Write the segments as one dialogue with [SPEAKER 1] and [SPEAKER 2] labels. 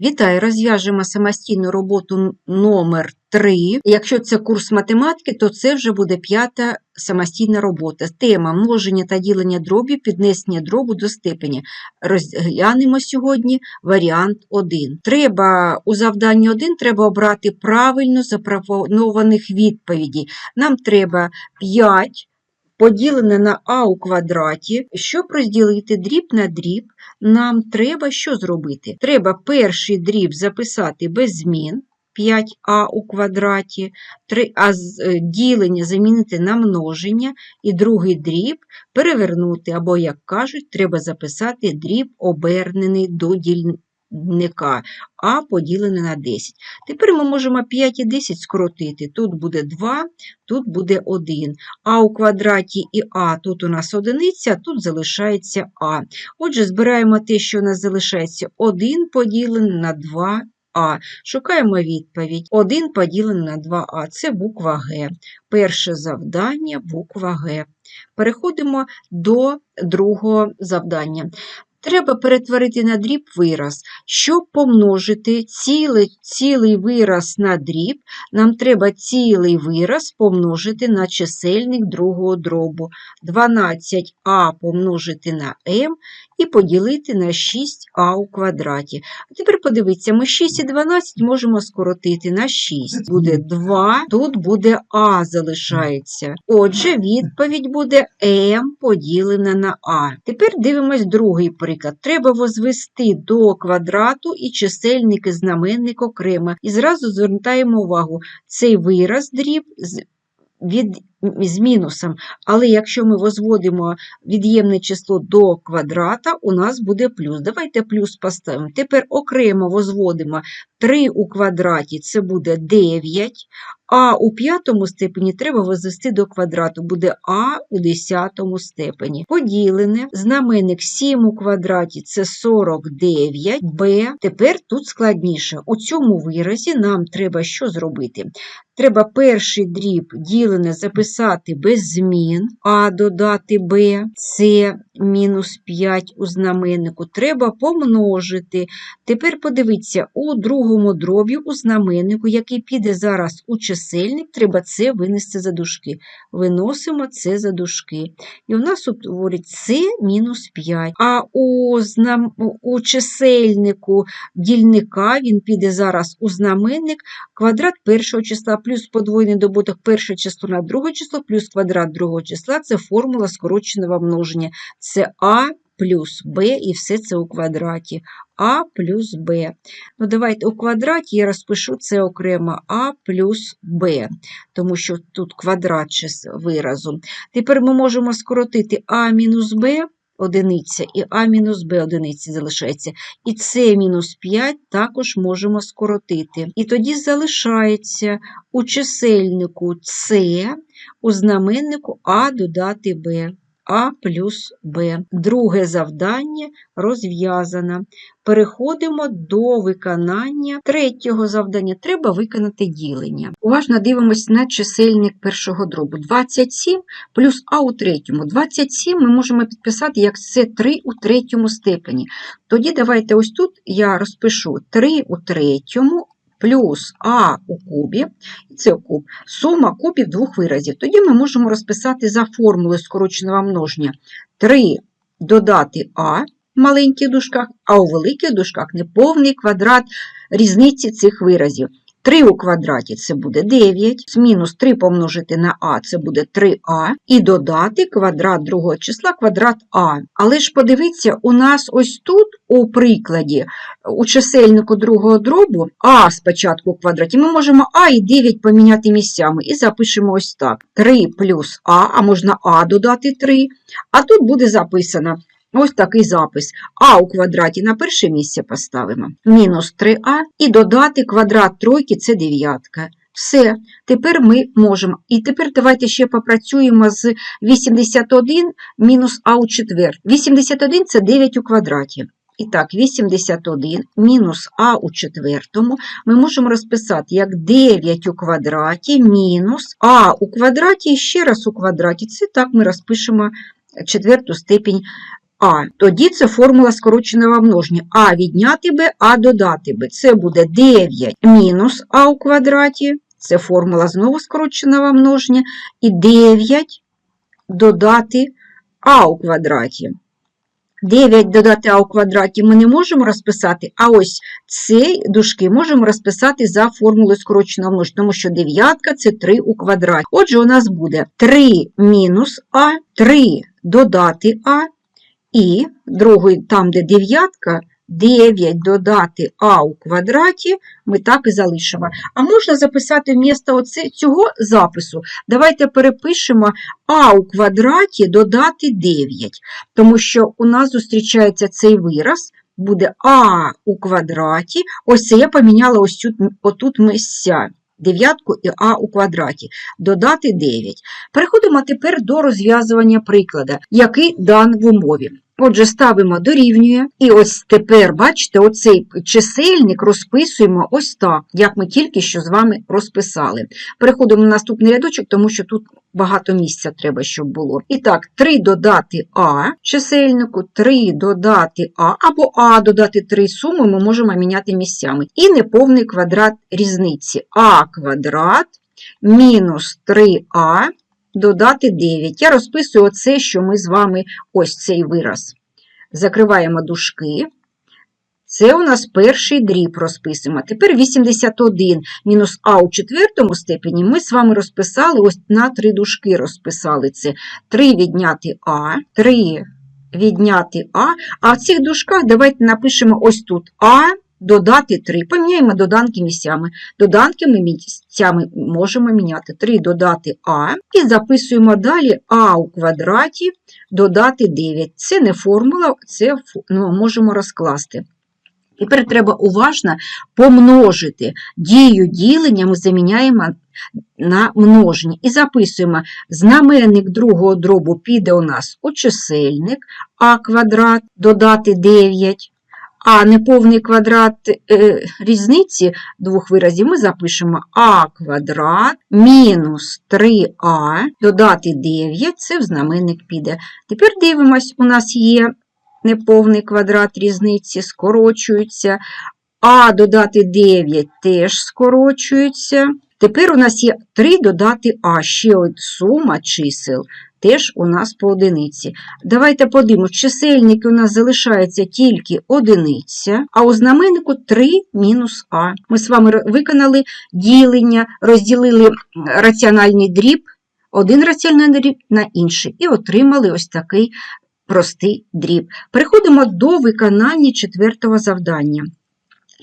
[SPEAKER 1] Вітаю, розв'яжемо самостійну роботу номер 3. Якщо це курс математики, то це вже буде п'ята самостійна робота. Тема множення та ділення дробів, піднесення дробу до степені. Розглянемо сьогодні варіант 1. Треба у завданні 1 треба обрати правильно запропонованих відповідей. Нам треба 5 поділене на а у квадраті. Щоб розділити дріб на дріб, нам треба що зробити? Треба перший дріб записати без змін. 5а у квадраті, три- а е, ділення замінити на множення, і другий дріб перевернути, або, як кажуть, треба записати дріб обернений до а поділене на 10. Тепер ми можемо 5 і 10 скоротити. Тут буде 2, тут буде 1. А у квадраті і а тут у нас одиниця, тут залишається а. Отже, збираємо те, що у нас залишається 1 поділене на 2 а. Шукаємо відповідь. 1 поділене на 2а. Це буква Г. Перше завдання буква Г. Переходимо до другого завдання. Треба перетворити на дріб вираз. Щоб помножити цілий, цілий вираз на дріб, нам треба цілий вираз помножити на чисельник другого дробу. 12а помножити на m і поділити на 6а у квадраті. А тепер подивіться, ми 6 і 12 можемо скоротити на 6. Буде 2, тут буде а залишається. Отже, відповідь буде m поділене на а. Тепер дивимось другий приклад. Треба возвести до квадрату і чисельник і знаменник окремо. І зразу звертаємо увагу, цей вираз дріб від, з мінусом. Але якщо ми возводимо від'ємне число до квадрата, у нас буде плюс. Давайте плюс поставимо. Тепер окремо возводимо 3 у квадраті, це буде 9, а у п'ятому степені треба возвести до квадрату, буде а у десятому степені. Поділене, знаменник 7 у квадраті це 49, b. Тепер тут складніше. У цьому виразі нам треба що зробити? Треба перший дріб ділене записати без змін, а додати b, це мінус 5 у знаменнику. Треба помножити. Тепер подивіться, у другому дробі у знаменнику, який піде зараз у чисельник, треба це винести за дужки. Виносимо це за дужки. І у нас утворить це мінус 5. А у, знам... у чисельнику дільника він піде зараз у знаменник квадрат першого числа плюс подвоєний добуток перше число на друге число плюс квадрат другого числа це формула скороченого множення. Це а плюс Б і все це у квадраті. а плюс Б. Ну, давайте у квадраті я розпишу це окремо а плюс Б, тому що тут квадрат виразу. Тепер ми можемо скоротити а мінус b одиниця і а мінус Б одиниці залишається. І це мінус 5 також можемо скоротити. І тоді залишається у чисельнику С, у знаменнику А додати Б. А плюс Б. Друге завдання розв'язано. Переходимо до виконання третього завдання. Треба виконати ділення. Уважно дивимося на чисельник першого дробу. 27 плюс А у третьому. 27 ми можемо підписати як це 3 у третьому степені. Тоді давайте ось тут я розпишу 3 у третьому плюс А у кубі, це куб, сума кубів двох виразів. Тоді ми можемо розписати за формулою скороченого множення 3 додати А в маленьких дужках, а у великих дужках неповний квадрат різниці цих виразів. 3 у квадраті це буде 9, мінус 3 помножити на а це буде 3а, і додати квадрат другого числа квадрат а. Але ж подивіться, у нас ось тут у прикладі у чисельнику другого дробу а спочатку у квадраті, ми можемо а і 9 поміняти місцями і запишемо ось так. 3 плюс а, а можна а додати 3, а тут буде записано Ось такий запис. А у квадраті на перше місце поставимо. Мінус 3а і додати квадрат тройки – це дев'ятка. Все, тепер ми можемо. І тепер давайте ще попрацюємо з 81 мінус а у четвер. 81 – це 9 у квадраті. І так, 81 мінус а у четвертому ми можемо розписати як 9 у квадраті мінус а у квадраті і ще раз у квадраті. Це так ми розпишемо четверту степінь А. Тоді це формула скороченого множення. А відняти Б, А додати Б. Це буде 9 мінус А у квадраті. Це формула знову скороченого множення. І 9 додати А у квадраті. 9 додати А у квадраті ми не можемо розписати, а ось ці дужки можемо розписати за формулою скороченого множення, тому що дев'ятка – це 3 у квадраті. Отже, у нас буде 3 мінус А, 3 додати А, і другий, там, де дев'ятка, 9 додати А у квадраті, ми так і залишимо. А можна записати вмісто цього запису. Давайте перепишемо А у квадраті додати 9, тому що у нас зустрічається цей вираз, буде А у квадраті. Ось це я поміняла ось цю, отут місця. Дев'ятку і А у квадраті. Додати 9. Переходимо тепер до розв'язування приклада, який дан в умові. Отже, ставимо дорівнює. І ось тепер, бачите, оцей чисельник розписуємо ось так, як ми тільки що з вами розписали. Переходимо на наступний рядочок, тому що тут багато місця треба, щоб було. І так, 3 додати А чисельнику, 3 додати А, або А додати 3 суми ми можемо міняти місцями. І неповний квадрат різниці. А квадрат мінус 3А додати 9. Я розписую оце, що ми з вами ось цей вираз. Закриваємо дужки. Це у нас перший дріб розписуємо. Тепер 81 мінус А у четвертому степені ми з вами розписали ось на три дужки розписали це. 3 відняти А, 3 відняти А. А в цих дужках давайте напишемо ось тут А додати 3. Поміняємо доданки місцями. Доданки ми місцями можемо міняти 3 додати А. І записуємо далі А у квадраті додати 9. Це не формула, це ну, можемо розкласти. Тепер треба уважно помножити. Дію ділення ми заміняємо на множення. І записуємо, знаменник другого дробу піде у нас у чисельник, а квадрат додати 9. А неповний квадрат е, різниці двох виразів ми запишемо а квадрат мінус 3а додати 9, це в знаменник піде. Тепер дивимось, у нас є неповний квадрат різниці, скорочується, а додати 9 теж скорочується. Тепер у нас є 3 додати а, ще от сума чисел теж у нас по одиниці. Давайте подивимось, чисельники у нас залишається тільки одиниця, а у знаменнику 3 мінус а. Ми з вами виконали ділення, розділили раціональний дріб, один раціональний дріб на інший, і отримали ось такий простий дріб. Переходимо до виконання четвертого завдання.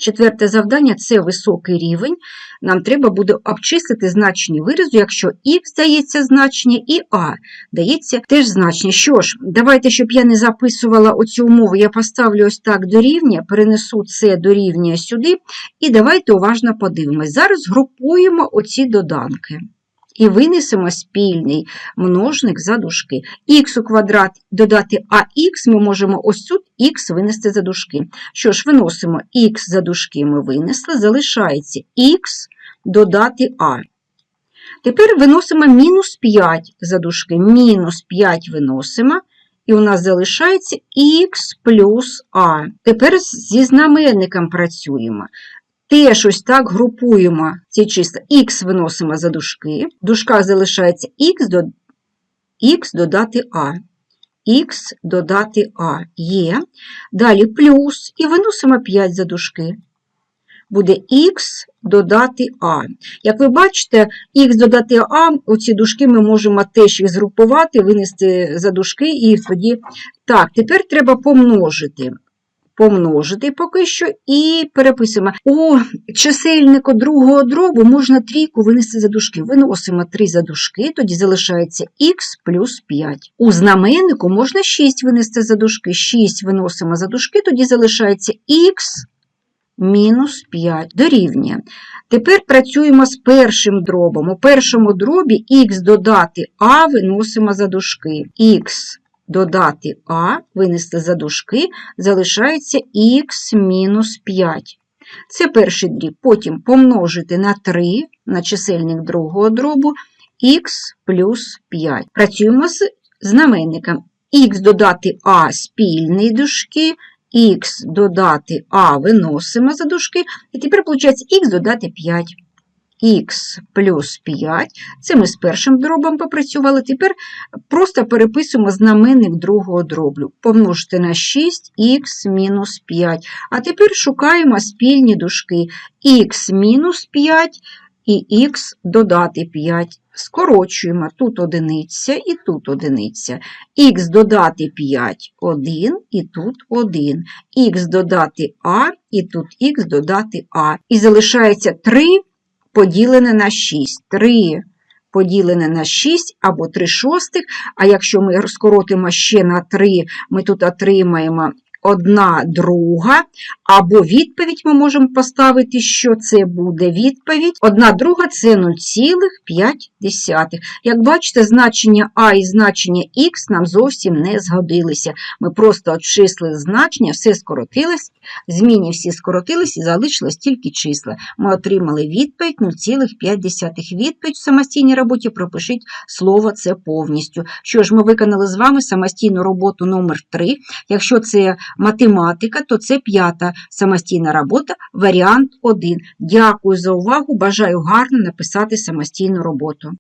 [SPEAKER 1] Четверте завдання це високий рівень. Нам треба буде обчислити значення виразу, якщо і здається значення, і А дається теж значення. Що ж, давайте, щоб я не записувала оцю умову, я поставлю ось так дорівнює, перенесу це дорівнює сюди, і давайте уважно подивимось. Зараз групуємо оці доданки. І винесемо спільний множник за дужки. Х у квадрат додати ах ми можемо ось тут х винести за дужки. Що ж, виносимо х за дужки ми винесли, залишається х додати а. Тепер виносимо мінус 5 за дужки. Мінус 5 виносимо, і у нас залишається х плюс а. Тепер зі знаменником працюємо. Теж ось так групуємо ці числа. Х виносимо за дужки. В дужках залишається х до... х додати а. Х додати а є. Далі плюс і виносимо 5 за дужки. Буде х додати а. Як ви бачите, х додати а, оці дужки ми можемо теж їх згрупувати, винести за дужки, і тоді. Так, тепер треба помножити помножити поки що і переписуємо. У чисельнику другого дробу можна трійку винести за дужки. Виносимо 3 за дужки, тоді залишається х плюс 5. У знаменнику можна 6 винести за дужки. 6 виносимо за дужки, тоді залишається х мінус 5 дорівнює. Тепер працюємо з першим дробом. У першому дробі х додати а виносимо за дужки. х додати А, винести за дужки, залишається х мінус 5. Це перший дріб. Потім помножити на 3 на чисельник другого дробу х плюс 5. Працюємо з знаменником. х додати а спільний дужки, х додати а виносимо за дужки, і тепер виходить х додати 5. Х плюс 5, це ми з першим дробом попрацювали, тепер просто переписуємо знаменник другого дроблю. Помножити на 6х мінус 5. А тепер шукаємо спільні дужки. х мінус 5 і х додати 5. Скорочуємо тут одиниця і тут одиниця. х додати 5 – 1 і тут 1. х додати а і тут х додати а. І залишається 3 поділене на 6. 3 поділене на 6 або 3 шостих, а якщо ми скоротимо ще на 3, ми тут отримаємо 1 друга, або відповідь ми можемо поставити, що це буде відповідь. 1 друга – це 0,5. Як бачите, значення а і значення х нам зовсім не згодилися. Ми просто обчислили значення, все скоротилось, зміни всі скоротились і залишилось тільки числа. Ми отримали відповідь 0,5. Відповідь в самостійній роботі пропишіть слово це повністю. Що ж, ми виконали з вами самостійну роботу номер 3. Якщо це математика, то це п'ята самостійна робота, варіант 1. Дякую за увагу. Бажаю гарно написати самостійну роботу.